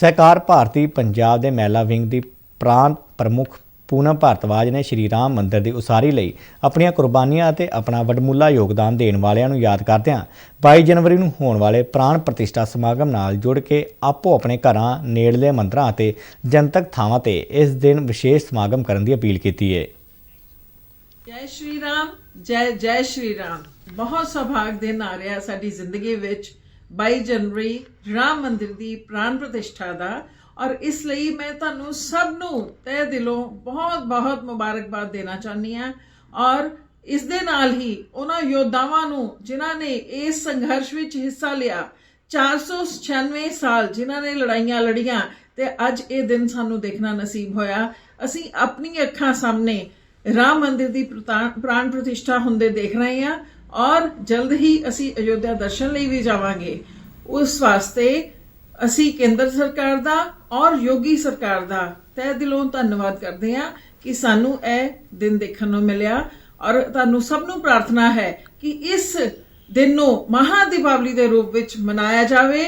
ਸਹਿਕਾਰ ਭਾਰਤੀ ਪੰਜਾਬ ਦੇ ਮਹਿਲਾ ਵਿੰਗ ਦੀ ਪ੍ਰਾਂਤ ਪ੍ਰਮੁੱਖ ਪੂਨਮ ਭਾਰਤਵਾਜ ਨੇ ਸ਼੍ਰੀ ਰਾਮ ਮੰਦਿਰ ਦੀ ਉਸਾਰੀ ਲਈ ਆਪਣੀਆਂ ਕੁਰਬਾਨੀਆਂ ਅਤੇ ਆਪਣਾ ਵਡਮੁੱਲਾ ਯੋਗਦਾਨ ਦੇਣ ਵਾਲਿਆਂ ਨੂੰ ਯਾਦ ਕਰਦਿਆਂ 22 ਜਨਵਰੀ ਨੂੰ ਹੋਣ ਵਾਲੇ ਪ੍ਰਾਣ ਪ੍ਰਤਿਸ਼ਠਾ ਸਮਾਗਮ ਨਾਲ ਜੁੜ ਕੇ ਆਪੋ ਆਪਣੇ ਘਰਾਂ, ਨੇੜਲੇ ਮੰਦਰਾਂ ਅਤੇ ਜਨਤਕ ਥਾਵਾਂ ਤੇ ਇਸ ਦਿਨ ਵਿਸ਼ੇਸ਼ ਸਮਾਗਮ ਕਰਨ ਦੀ ਅਪੀਲ ਕੀਤੀ ਹੈ। ਜੈ ਸ਼੍ਰੀ ਰਾਮ, ਜੈ ਜੈ ਸ਼੍ਰੀ ਰਾਮ। ਬਹੁਤ ਸੁਭਾਗ ਦਿਨ ਆ ਰਿਹਾ ਸਾਡੀ ਜ਼ਿੰਦਗੀ ਵਿੱਚ। 22 ਜਨਵਰੀ ਰਾਮ ਮੰਦਿਰ ਦੀ ਪ੍ਰਾਣ ਪ੍ਰਤਿਸ਼ਠਾ ਦਾ। ਔਰ ਇਸ ਲਈ ਮੈਂ ਤੁਹਾਨੂੰ ਸਭ ਨੂੰ ਤਹਿ ਦਿਲੋਂ ਬਹੁਤ ਬਹੁਤ ਮੁਬਾਰਕਬਾਦ ਦੇਣਾ ਚਾਹੁੰਦੀ ਹਾਂ। ਔਰ ਇਸ ਦੇ ਨਾਲ ਹੀ ਉਹਨਾਂ ਯੋਧਾਵਾਂ ਨੂੰ ਜਿਨ੍ਹਾਂ ਨੇ ਇਸ ਸੰਘਰਸ਼ ਵਿੱਚ ਹਿੱਸਾ ਲਿਆ 496 ਸਾਲ ਜਿਨ੍ਹਾਂ ਨੇ ਲੜਾਈਆਂ ਲੜੀਆਂ ਤੇ ਅੱਜ ਇਹ ਦਿਨ ਸਾਨੂੰ ਦੇਖਣਾ ਨਸੀਬ ਹੋਇਆ। ਅਸੀਂ ਆਪਣੀ ਅੱਖਾਂ ਸਾਹਮਣੇ ਰਾਮ ਮੰਦਿਰ ਦੀ ਪ੍ਰਤਾ- ਪ੍ਰਾਣ ਪ੍ਰਤਿਸ਼ਠਾ ਹੁੰਦੇ ਦੇਖ ਰਹੇ ਹਾਂ। ਔਰ ਜਲਦ ਹੀ ਅਸੀਂ ਅਯੋਧਿਆ ਦਰਸ਼ਨ ਲਈ ਵੀ ਜਾਵਾਂਗੇ। ਉਸ ਵਾਸਤੇ ਅਸੀਂ ਕੇਂਦਰ ਸਰਕਾਰ ਦਾ ਔਰ ਯੋਗੀ ਸਰਕਾਰ ਦਾ ਤਹਿ ਦਿਲੋਂ ਧੰਨਵਾਦ ਕਰਦੇ ਹਾਂ ਕਿ ਸਾਨੂੰ ਇਹ ਦਿਨ ਦੇਖਣ ਨੂੰ ਮਿਲਿਆ ਔਰ ਤੁਹਾਨੂੰ ਸਭ ਨੂੰ ਪ੍ਰਾਰਥਨਾ ਹੈ ਕਿ ਇਸ ਦਿਨ ਨੂੰ ਮਹਾ ਦੀਪਾਵਲੀ ਦੇ ਰੂਪ ਵਿੱਚ ਮਨਾਇਆ ਜਾਵੇ।